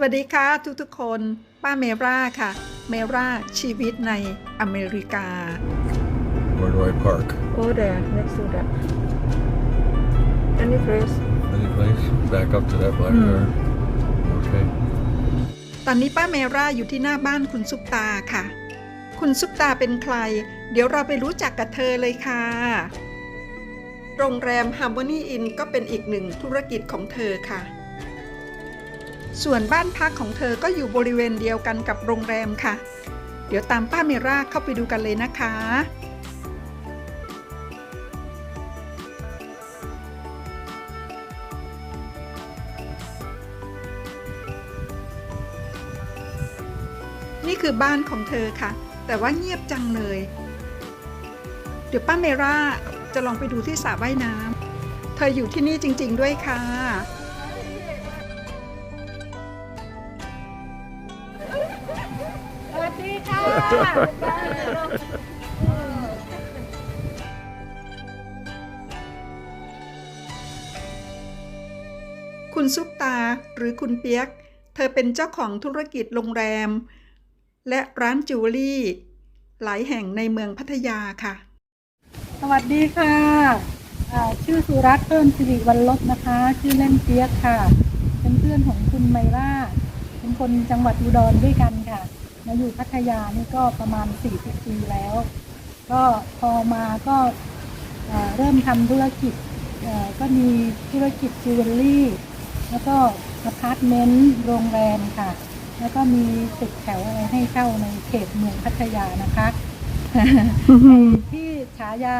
วัสดีค่ะทุกๆคน ป้าเมราค่ะ เมราชีวิตในอเมริกา Where do I park? Go there next to that any place Any place? Back up to that black Hmm. car. Okay. ตอนนี้ป้าเมราอยู่ที่หน้าบ้านคุณซุปตาค่ะ คุณซุปตาเป็นใคร เดี๋ยวเราไปรู้จักกับเธอเลยค่ะ โรงแรม Harmony Inn ก็เป็นอีกหนึ่งธุรกิจของเธอค่ะ ส่วนบ้านพักของเธอก็อยู่บริเวณเดียวกันกับโรงแรมค่ะ เดี๋ยวตามป้าเมราเข้าไปดูกันเลยนะคะ นี่คือบ้านของเธอค่ะ แต่ว่าเงียบจังเลย เดี๋ยวป้าเมราจะลองไปดูที่สระว่ายน้ำเธออยู่ที่นี่จริง ๆ ด้วยค่ะ ดีค่ะคุณซุปตาหรือคุณเปียก เธอเป็นเจ้าของธุรกิจโรงแรม และร้านจิวเวลรี่ หลายแห่งในเมืองพัทยาค่ะ สวัสดีค่ะอ่าชื่อสุรัตน์เพิ่มสิริวันลบนะคะ ชื่อเล่นเปียกค่ะ เป็นเพื่อนของคุณไมล่าเป็นคนจังหวัดอุดรด้วยกันค่ะ มาอยู่พัทยานี่ก็ประมาณ 40 ปีแล้ว ก็พอมาก็อ่าเริ่มทำธุรกิจก็มีธุรกิจจิวเวลรี่ แล้วก็อพาร์ตเมนต์โรงแรมค่ะ แล้วก็มีตึกแถวอะไรให้เช่าในเขตเมืองพัทยานะคะ ที่ฉายา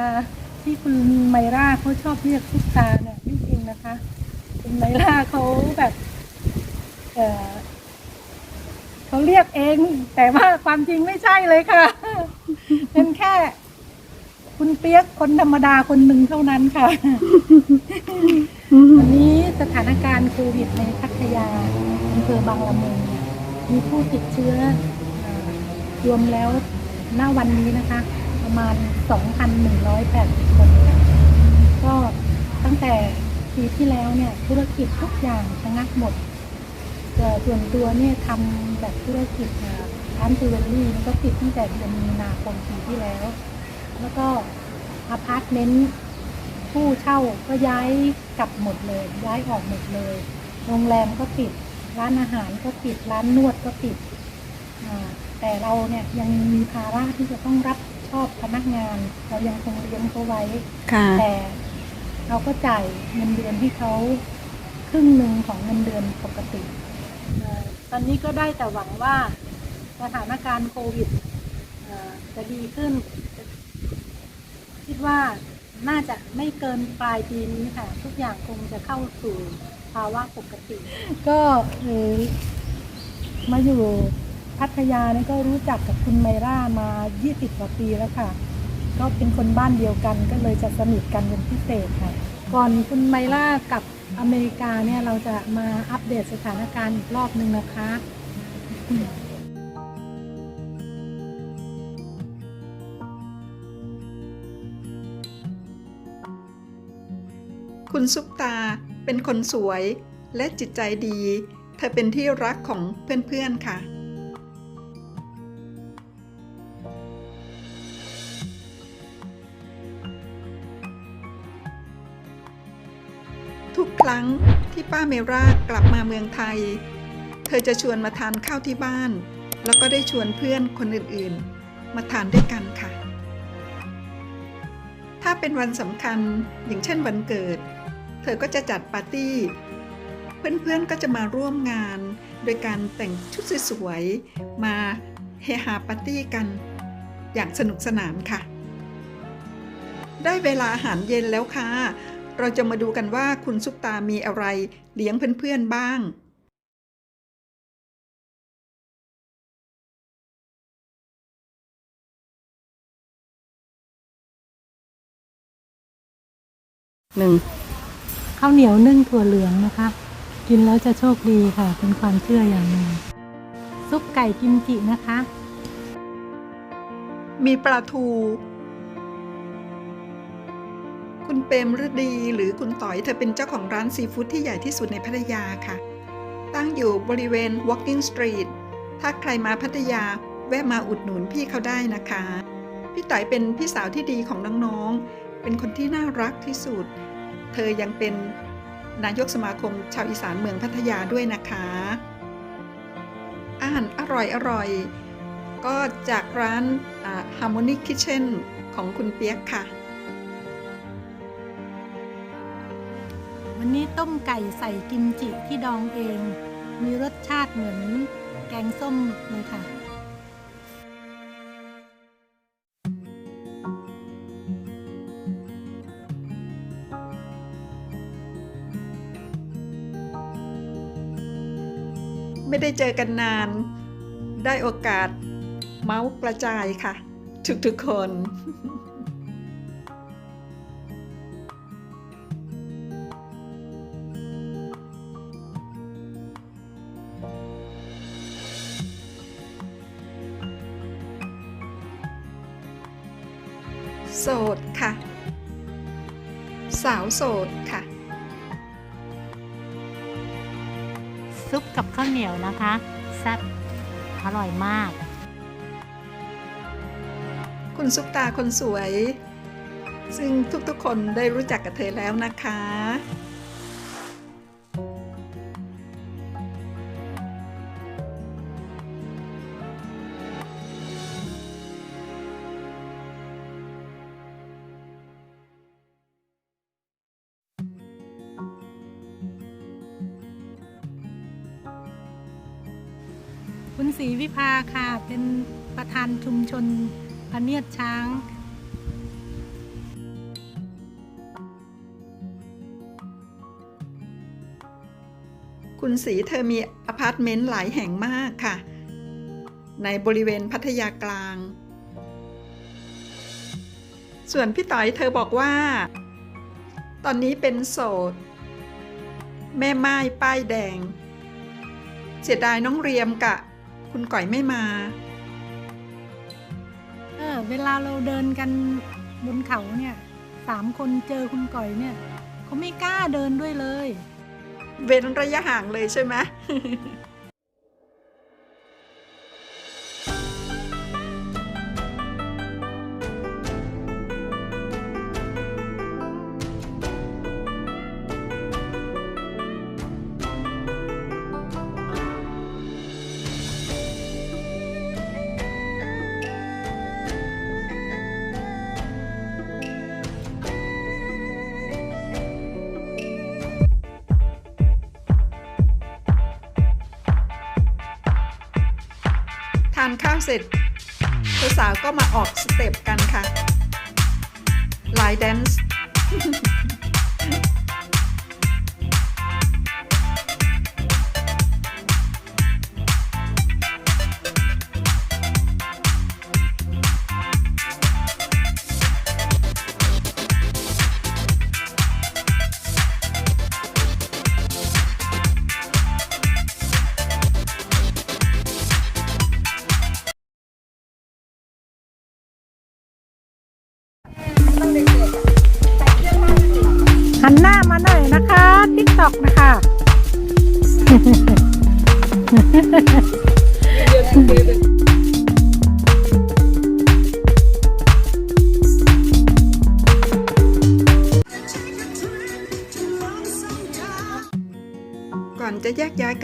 ที่คุณไมร่าเขาชอบเรียกซุปตาเนี่ยไม่จริงนะคะ คุณไมร่าเขาแบบ เเขาเรียกเอง แต่ว่าความจริงไม่ใช่เลยค่ะเป็นแค่ คุณเปียกคนธรรมดาคนหนึ่งเท่านั้นค่ะวันนี้สถานการณ์โควิดในพัทยาอำเภอบางละมุงมีผู้ติดเชื้อรวมแล้วณวันนี้นะคะ ประมาณ 2,180 คนค่ะก็ตั้งแต่ปีที่แล้วเนี่ย ธุรกิจทุกอย่างชะงักหมด แต่ส่วนตัวเนี่ยทำแบบธุรกิจอ่าร้านจิวเวลรี่นี่ก็ปิดตั้งแต่เดือนมีนาคมปีที่แล้ว แล้วก็อพาร์ตเมนต์ผู้เช่าก็ย้ายกลับหมดเลย ย้ายออกหมดเลย โรงแรมก็ปิด ร้านอาหารก็ปิด ร้านนวดก็ปิดอ่าแต่เราเนี่ยยังมีภาระที่จะต้องรับผิดชอบพนักงาน เรายังคงเลี้ยงเขาไว้ค่ะแต่เราก็จ่ายเงินเดือนให้เขาครึ่งหนึ่งของเงินเดือนปกติเอ่อ ตอนนี้ก็ได้แต่หวังว่าสถานการณ์โควิดจะดีขึ้น คิดว่าน่าจะไม่เกินปลายปีนี้ค่ะ ทุกอย่างคงจะเข้าสู่ภาวะปกติ ก็มาอยู่พัทยานี่ก็รู้จักกับคุณไมร่ามา 20 กว่าปีแล้วค่ะ ก็เป็นคนบ้านเดียวกันก็เลยจะสนิทกันเป็นพิเศษค่ะ ก่อนคุณไมล่ากลับ อเมริกาเนี่ยเราจะมาอัปเดตสถานการณ์อีกรอบหนึ่งนะคะคุณซุปตาเป็นคนสวยและจิตใจดี เธอเป็นที่รักของเพื่อนๆค่ะ ป้าเมรากลับมาเมืองไทย เธอจะชวนมาทานข้าวที่บ้าน แล้วก็ได้ชวนเพื่อนคนอื่นๆ มาทานด้วยกันค่ะ ถ้าเป็นวันสำคัญอย่างเช่นวันเกิด เธอก็จะจัดปาร์ตี้ เพื่อนๆก็จะมาร่วมงาน โดยการแต่งชุดสวยๆมาเฮฮาปาร์ตี้กัน อย่างสนุกสนานค่ะ ได้เวลาอาหารเย็นแล้วค่ะ เราจะมาดูกันว่าคุณซุปตามีอะไรเลี้ยงเพื่อนๆบ้าง หนึ่งข้าวเหนียวนึ่งถั่วเหลืองนะคะ กินแล้วจะโชคดีค่ะ เป็นความเชื่ออย่างหนึ่งซุปไก่กิมจินะคะ มีปลาทู คุณเปรมฤดีหรือคุณต่อยเธอเป็นเจ้าของร้านซีฟู้ดที่ใหญ่ที่สุดในพัทยาค่ะ ตั้งอยู่บริเวณ Walking Street ถ้าใครมาพัทยาแวะมาอุดหนุนพี่เขาได้นะคะ พี่ต่อยเป็นพี่สาวที่ดีของน้องๆ เป็นคนที่น่ารักที่สุด เธอยังเป็นนายกสมาคมชาวอีสานเมืองพัทยาด้วยนะคะ อาหารอร่อยอร่อยๆก็จากร้าน Harmony Kitchen ของคุณเปียกค่ะ วันนี้ต้มไก่ใส่กิมจิที่ดองเอง มีรสชาติเหมือนแกงส้มเลยค่ะ ไม่ได้เจอกันนาน ได้โอกาสเมาส์กระจายค่ะ ทุกๆคน โสดค่ะ สาวโสดค่ะ ซุปกับข้าวเหนียวนะคะแซ่บอร่อยมาก คุณซุปตาคนสวย ซึ่งทุกๆคนได้รู้จักกับเธอแล้วนะคะ คุณศรีวิภาค่ะ เป็นประธานชุมชนพะเนียดช้างคุณสีเธอมีอพาร์ตเมนต์หลายแห่งมากค่ะ ในบริเวณพัทยากลาง ส่วนพี่ต่อยเธอบอกว่า ตอนนี้เป็นโสด แม่ไม้ป้ายแดง เสียดายน้องเรียมกะ คุณก่อยไม่มา เออ เวลาเราเดินกันบนเขาเนี่ยสามคนเจอคุณก่อยเนี่ยเขาไม่กล้าเดินด้วยเลย เว้นระยะห่างเลยใช่ไหมานข้าวเสร็จสาวๆก็มาออกสเต็ปกันค่ะไลน์แดนซ์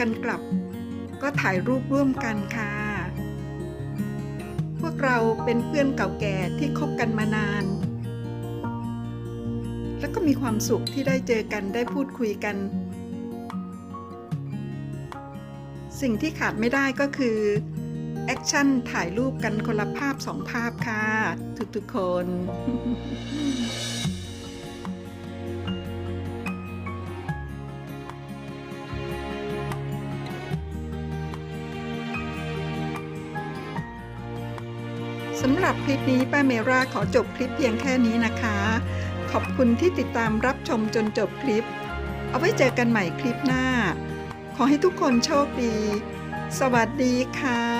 กันกลับ ก็ถ่ายรูปร่วมกันค่ะ พวกเราเป็นเพื่อนเก่าแก่ที่คบกันมานาน แล้วก็มีความสุขที่ได้เจอกันได้พูดคุยกัน สิ่งที่ขาดไม่ได้ก็คือแอคชั่นถ่ายรูปกันคนละภาพสองภาพค่ะ ทุกๆคน สำหรับคลิปนี้ป้าเมราขอจบคลิปเพียงแค่นี้นะคะ ขอบคุณที่ติดตามรับชมจนจบคลิป เอาไว้เจอกันใหม่คลิปหน้า ขอให้ทุกคนโชคดี สวัสดีค่ะ